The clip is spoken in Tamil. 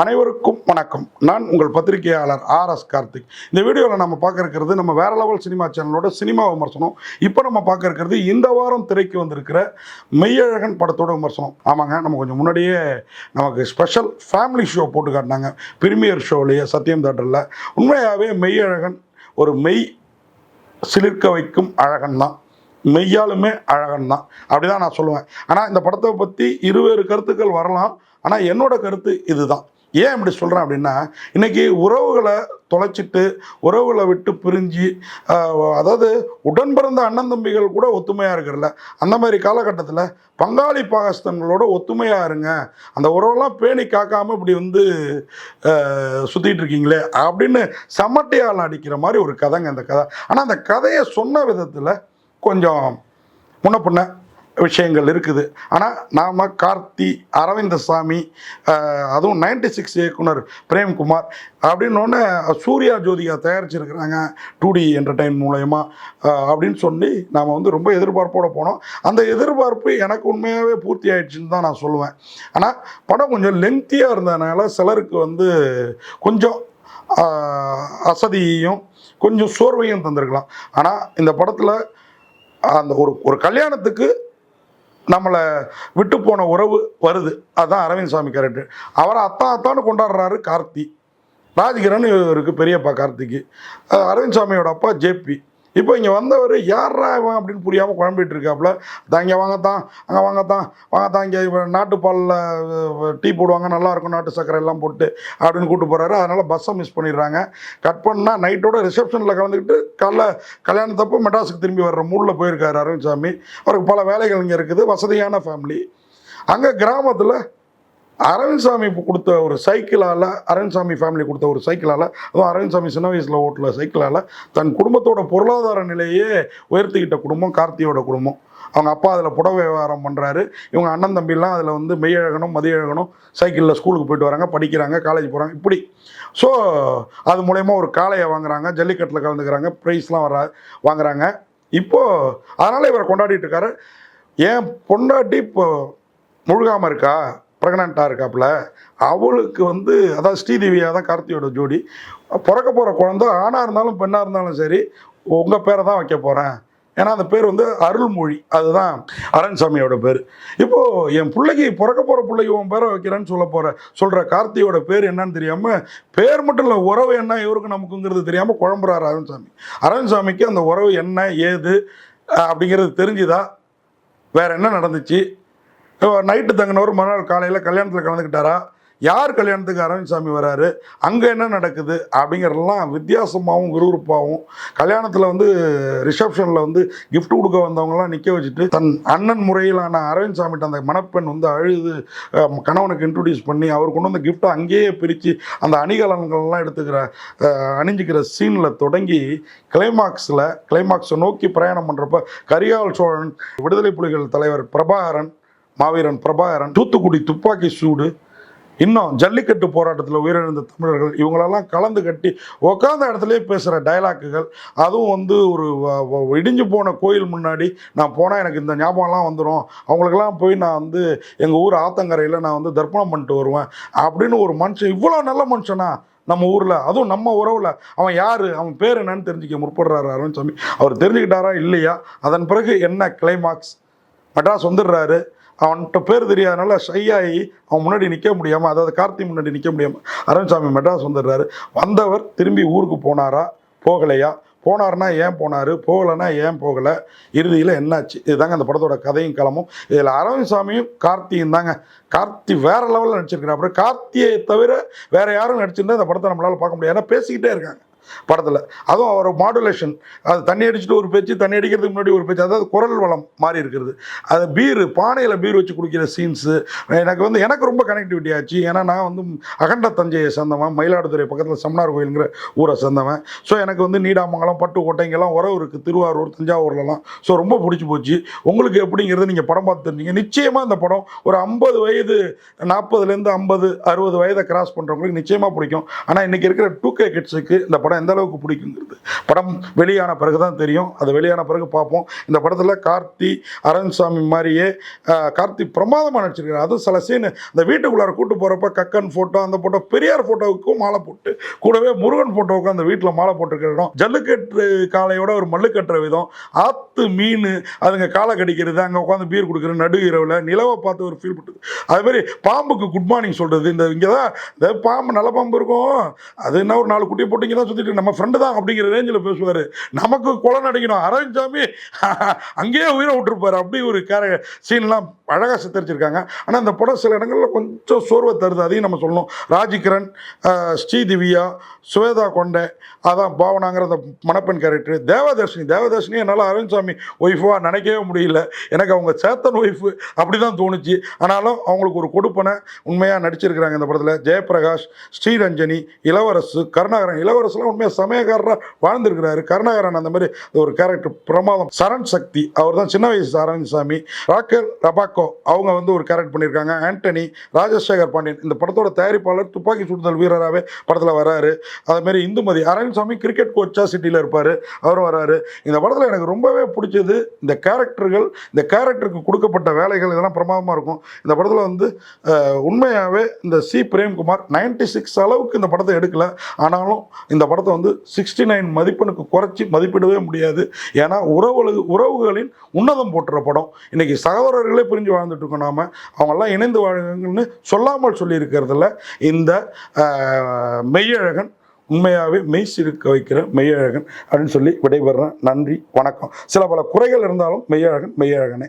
அனைவருக்கும் வணக்கம். நான் உங்கள் பத்திரிகையாளர் ஆர் எஸ் கார்த்திக். இந்த வீடியோவில் நம்ம பார்க்க இருக்கிறது நம்ம வேற லெவல் சினிமா சேனலோட சினிமா விமர்சனம். இப்போ நம்ம பார்க்க இருக்கிறது இந்த வாரம் திரைக்கு வந்திருக்கிற மெய்யழகன் படத்தோட விமர்சனம். ஆமாங்க நம்ம கொஞ்சம் முன்னாடியே நமக்கு ஸ்பெஷல் ஃபேமிலி ஷோ போட்டு காட்டினாங்க. பிரீமியர் ஷோலேயே சத்யம் தேட்டரில் உண்மையாகவே மெய்யழகன் ஒரு மெய் சிலிர்க்க வைக்கும் அழகன் தான். மெய்யாலுமே அழகன் தான். அப்படி தான் நான் சொல்லுவேன். ஆனால் இந்த படத்தை பற்றி இருவேறு கருத்துக்கள் வரலாம். ஆனால் என்னோட கருத்து இதுதான். ஏன் இப்படி சொல்கிறேன் அப்படின்னா இன்றைக்கி உறவுகளை தொலைச்சிட்டு உறவுகளை விட்டு பிரிஞ்சு அதாவது உடன் பிறந்த அண்ணன் தம்பிகள் கூட ஒத்துமையாக இருக்கிறல. அந்த மாதிரி காலகட்டத்தில் பங்காளி பாகஸ்தன்களோட ஒத்துமையாக இருங்க. அந்த உறவெல்லாம் பேணி காக்காமல் இப்படி வந்து சுற்றிட்டு இருக்கீங்களே அப்படின்னு சமட்டையால் அடிக்கிற மாதிரி ஒரு கதைங்க அந்த கதை. ஆனால் அந்த கதையை சொன்ன விதத்தில் கொஞ்சம் முன்ன பின்ன விஷயங்கள் இருக்குது. ஆனால் நாம் கார்த்தி அரவிந்தசாமி சாமி அதுவும் நைன்டி சிக்ஸ் இயக்குனர் பிரேம்குமார் அப்படின்னோடனே சூர்யா ஜோதிகா தயாரிச்சிருக்கிறாங்க டூ டி என்டர்டைன் மூலயமா அப்படின்னு சொல்லி நாம் வந்து ரொம்ப எதிர்பார்ப்போடு போனோம். அந்த எதிர்பார்ப்பு எனக்கு உண்மையாகவே பூர்த்தி ஆயிடுச்சுன்னு தான் நான் சொல்லுவேன். ஆனால் படம் கொஞ்சம் லெங்க்த்தியாக இருந்ததுனால சிலருக்கு வந்து கொஞ்சம் அசதியையும் கொஞ்சம் சோர்வையும் தந்திருக்கலாம். ஆனால் இந்த படத்தில் அந்த ஒரு ஒரு கல்யாணத்துக்கு நம்மளை விட்டு போன உறவு வருது. அதுதான் அரவிந்த் சாமி கேரக்டர் அவரை அத்தான் அத்தான்னு கொண்டாடுறாரு கார்த்தி. ராஜகிரன் இவருக்கு பெரியப்பா கார்த்திக்கு. அரவிந்த் சாமியோட அப்பா ஜேபி. இப்போ இங்கே வந்தவர் யாரா இவன் அப்படின்னு புரியாமல் குழம்பிட்டு இருக்காப்புல. தான் இங்கே வாங்கத்தான் அங்கே வாங்கத்தான் வாங்கத்தான் இங்கே நாட்டுப்பாலில் டீ போடுவாங்க நல்லா இருக்கும் நாட்டு சர்க்கரை எல்லாம் போட்டு அப்படின்னு கூப்பிட்டு போகிறாரு அதனால் பஸ்ஸை மிஸ் பண்ணிடுறாங்க. கட் பண்ணால் நைட்டோட ரிசப்ஷனில் கலந்துக்கிட்டு காலைல கல்யாணத்தப்போ மெட்ராஸுக்கு திரும்பி வர்ற மூடில் போயிருக்காரு அரவிந்த் சாமி அவருக்கு பல வேலைகள் இங்கே இருக்குது. வசதியான ஃபேமிலி அங்கே கிராமத்தில் அரவிந்த்சாமி கொடுத்த ஒரு சைக்கிளால் அரவிந்த்சாமி ஃபேமிலி கொடுத்த ஒரு சைக்கிளால் அதுவும் அரவிந்த்சாமி சின்ன வயசில் ஓட்டில் சைக்கிளால் தன் குடும்பத்தோட பொருளாதார நிலையே உயர்த்திக்கிட்ட குடும்பம் கார்த்தியோட குடும்பம். அவங்க அப்பா அதில் புடவை வியாபாரம் பண்ணுறாரு இவங்க அண்ணன் தம்பிலாம் அதில் வந்து மெய்யழகனும் மதியழகனும் சைக்கிளில் ஸ்கூலுக்கு போயிட்டு வராங்க படிக்கிறாங்க காலேஜ் போகிறாங்க இப்படி. ஸோ அது மூலயமா ஒரு காளையை வாங்குறாங்க ஜல்லிக்கட்டில் கலந்துக்கிறாங்க ப்ரைஸ்லாம் வர வாங்குறாங்க. இப்போது அதனால் இவரை கொண்டாடிட்டு இருக்காரு. ஏன் பொண்டாட்டி இப்போ முழுகாமல் இருக்கா? ப்ரெக்னெண்ட்டாக இருக்காப்புல அவளுக்கு வந்து அதாவது ஸ்ரீதேவியாக தான் கார்த்தியோட ஜோடி. பிறக்க போகிற குழந்த ஆணாக இருந்தாலும் பெண்ணாக இருந்தாலும் சரி உங்கள் பேரை தான் வைக்க போகிறேன் ஏன்னா அந்த பேர் வந்து அருள்மொழி. அதுதான் அரண்சாமியோட பேர். இப்போது என் பிள்ளைக்கு பிறக்க போகிற பிள்ளைக்கு உன் பேரை வைக்கிறேன்னு சொல்ல போகிற சொல்கிற கார்த்தியோட பேர் என்னன்னு தெரியாமல் பேர் மட்டும் இல்லை உறவு என்ன இவருக்கு நமக்குங்கிறது தெரியாமல் குழம்புறாரு அரண்சாமி. அரண்சாமிக்கு அந்த உறவு என்ன ஏது அப்படிங்கிறது தெரிஞ்சுதா வேற என்ன நடந்துச்சு? நைட்டு தங்கினவர் மறுநாள் காலையில் கல்யாணத்தில் கலந்துக்கிட்டாரா? யார் கல்யாணத்துக்கு அரவிந்த் சாமி வராரு? அங்கே என்ன நடக்குது? அப்படிங்கிறதெல்லாம் வித்தியாசமாகவும் விறுவிறுப்பாகவும் கல்யாணத்தில் வந்து ரிசப்ஷனில் வந்து கிஃப்ட் கொடுக்க வந்தவங்கலாம் நிற்க வச்சுட்டு தன் அண்ணன் முறையிலான அரவிந்த் சாமிகிட்ட அந்த மணப்பெண் வந்து அழுது கணவனுக்கு இன்ட்ரடியூஸ் பண்ணி அவர் கொண்டு வந்த கிஃப்ட்டை அங்கேயே பிரித்து அந்த அணிகலன்கள்லாம் எடுத்துக்கிற அணிஞ்சிக்கிற சீனில் தொடங்கி கிளைமாக்ஸில் கிளைமாக்ஸை நோக்கி பிரயாணம் பண்ணுறப்ப கரிகால் சோழன் விடுதலை புலிகள் தலைவர் பிரபாகரன் மாவீரன் பிரபாகரன் தூத்துக்குடி துப்பாக்கி சூடு இன்னும் ஜல்லிக்கட்டு போராட்டத்தில் உயிரிழந்த தமிழர்கள் இவங்களெல்லாம் கலந்து கட்டி உட்காந்த இடத்துலையே பேசுகிற டயலாக்குகள் அதுவும் வந்து ஒரு வ- இடிஞ்சு போன கோயில் முன்னாடி நான் போனால் எனக்கு இந்த ஞாபகம்லாம் வந்துடும் அவங்களுக்கெல்லாம் போய் நான் வந்து எங்கள் ஊர் ஆத்தங்கரையில் நான் வந்து தர்ப்பணம் பண்ணிட்டு வருவேன். அப்படின்னு ஒரு மனுஷன் இவ்வளோ நல்ல மனுஷனா நம்ம ஊரில்? அதுவும் நம்ம உறவில். அவன் யார்? அவன் பேர் என்னன்னு தெரிஞ்சுக்க முற்படுறாரு அரவிந்த் சாமி. அவர் தெரிஞ்சுக்கிட்டாரா இல்லையா? அதன் பிறகு என்ன கிளைமாக்ஸ் மெட்ராஸ் வந்துடுறாரு. அவன்கிட்ட பேர் தெரியாதனால ஷையாகி அவன் முன்னாடி நிற்க முடியாமல் அதாவது கார்த்தி முன்னாடி நிற்க முடியாமல் அரவிந்த்சாமி மெட்ராஸ் வந்துடுறாரு. வந்தவர் திரும்பி ஊருக்கு போனாரா? போகலையா? போனார்னா ஏன் போனார்? போகலைன்னா ஏன் போகலை? இறுதியில் என்னாச்சு? இதுதாங்க அந்த படத்தோட கதையும் களமும். இதில் அரவிந்த் சாமியும் கார்த்தியும் தாங்க. கார்த்தி வேற லெவலில் நடிச்சிருக்கிறார் அப்புறம் கார்த்தியை தவிர வேறு யாரும் நடிச்சிருந்தா இந்த படத்தை நம்மளால் பார்க்க முடியாது. ஏன்னா பேசிக்கிட்டே இருக்காங்க. படத்தில். அதுவும் அவர் மாடுலேஷன் அது தண்ணி அடிச்சுட்டு ஒரு பேச்சு தண்ணி அடிக்கிறதுக்கு முன்னாடி ஒரு பேச்சு. அதாவது குரல் வளம் மாறி இருக்கிறது. அது பீர் பானையில் பீர் வச்சு குடிக்கிற சீன்ஸு எனக்கு வந்து எனக்கு ரொம்ப கனெக்டிவிட்டி ஆச்சு. ஏன்னா நான் வந்து அகண்ட தஞ்சையை சேர்ந்தவன். மயிலாடுதுறை பக்கத்தில் செம்னார் கோயிலுங்கிற ஊரை சேர்ந்தவன். ஸோ எனக்கு வந்து நீடாமங்கலம் பட்டுக்கோட்டை இங்கெல்லாம் உறவு இருக்குது திருவாரூர் தஞ்சாவூர்லலாம். ஸோ ரொம்ப பிடிச்சி போச்சு. உங்களுக்கு எப்படிங்கிறது நீங்கள் படம் பார்த்து தெரிஞ்சீங்க. நிச்சயமாக இந்த படம் ஒரு ஐம்பது வயது நாற்பதுலேருந்து ஐம்பது அறுபது வயதை கிராஸ் பண்ணுறவங்களுக்கு நிச்சயமாக பிடிக்கும். ஆனால் இன்றைக்கி இருக்கிற டூ கே கிட்ஸுக்கு இந்த படம் படம் எந்த அளவுக்கு பிடிக்குங்கிறது. படம் வெளியான பிறகு தான் தெரியும். அது வெளியான பிறகு பார்ப்போம். இந்த படத்தில் கார்த்தி அரண்சாமி மாதிரியே கார்த்தி பிரமாதமாக நடிச்சிருக்காரு. அதுவும் சில சீன் இந்த வீட்டுக்குள்ளார கூட்டு போகிறப்ப கக்கன் ஃபோட்டோ அந்த ஃபோட்டோ பெரியார் ஃபோட்டோவுக்கும் மாலை போட்டு கூடவே முருகன் ஃபோட்டோவுக்கும் அந்த வீட்டில் மாலை போட்டிருக்கிற இடம். ஜல்லுக்கட்டு காளையோட ஒரு மல்லு கட்டுற விதம். ஆத்து மீன் அதுங்க காலை கடிக்கிறது அங்கே உட்காந்து பீர் கொடுக்குறது நடு இரவில் நிலவை பார்த்து ஒரு ஃபீல் பண்ணுறது அது மாதிரி பாம்புக்கு குட் மார்னிங் சொல்கிறது இந்த இங்கே தான் இந்த பாம்பு நல்ல பாம்பு இருக்கும். அது என்ன ஒரு நாலு குட்டியை போட்டு இங்கே தான் சுற்றிட்டு நம்ம ஃப்ரெண்டு தான் அப்படிங்கிற ரேஞ்சில் பேசுவார் நமக்கு குளம் நடிக்கணும். அரவிந்த்சாமி அங்கேயே உயிரை விட்டுருப்பார். அப்படி ஒரு கேர சீன்லாம் அழகாக சித்தரிச்சிருக்காங்க. ஆனால் அந்த படம் சில இடங்களில் கொஞ்சம் சோர்வை தருது. அதையும் நம்ம சொல்லணும். ராஜிகரன் ஸ்ரீதிவ்யா சுவேதா கொண்டை அதான் பாவனாங்கிற அந்த மணப்பெண் கேரக்டர் தேவதர்ஷினி தேவதர்ஷினி என்னால் அரவிந்த்சாமி ஒய்ஃபாக நினைக்கவே முடியல. எனக்கு அவங்க சேத்தன் ஒய்ஃபு அப்படி தான் தோணுச்சு. ஆனாலும் அவங்களுக்கு ஒரு கொடுப்பனை உண்மையாக நடிச்சிருக்கிறாங்க இந்த படத்தில். ஜெயபிரகாஷ் ஸ்ரீரஞ்சனி இளவரசு கருணாகரன். இளவரசுலாம் உண்மையாக சமயக்காரராக வாழ்ந்திருக்கிறாரு. கருணாகரன் அந்த மாதிரி ஒரு கேரக்டர் பிரமாதம். சரண் சக்தி அவர் தான் சின்ன வயசு அரவிந்த் சாமி ராக்கர் ரபாக்கோ அவங்க வந்து ஒரு கேரக்டர் பண்ணியிருக்காங்க. ஆண்டனி ராஜசேகர் பாண்டியன் இந்த படத்தோட தயாரிப்பாளர் துப்பாக்கி சுடுதல் வீரராகவே படத்தில் வராரு. அதேமாரி இந்துமதி அரவிந்த் கிரிக்கெட் கோச்சா சிட்டியில் இருப்பார். அவரும் வராரு. இந்த படத்தில் எனக்கு ரொம்பவே பிடிச்சது இந்த கேரக்டர்கள் இந்த கேரக்டருக்கு கொடுக்கப்பட்ட வேலைகள் இதெல்லாம் பிரமாதமாக இருக்கும். இந்த படத்தில் வந்து உண்மையாகவே இந்த சி பிரேம்குமார் 96 சிக்ஸ் அளவுக்கு இந்த படத்தை எடுக்கல. ஆனாலும் இந்த படத்தை வந்து சிக்ஸ்டி நைன் மதிப்பெண்ணுக்கு குறைச்சி மதிப்பிடவே முடியாது. ஏன்னா உறவு உறவுகளின் உன்னதம் போட்டுற படம். இன்றைக்கி சகோதரர்களே பிரிஞ்சு வாழ்ந்துட்டு இருக்கோம் நாம. அவங்கெல்லாம் இணைந்து வாழுங்கன்னு சொல்லாமல் சொல்லியிருக்கிறதுல இந்த மெய்யழகன் உண்மையாகவே மெய் சிரிக்க வைக்கிற மெய்யழகன் அப்படின்னு சொல்லி விடைபெறேன் நன்றி வணக்கம். சில பல குறைகள் இருந்தாலும் மெய்யழகன் மெய்யழகனே.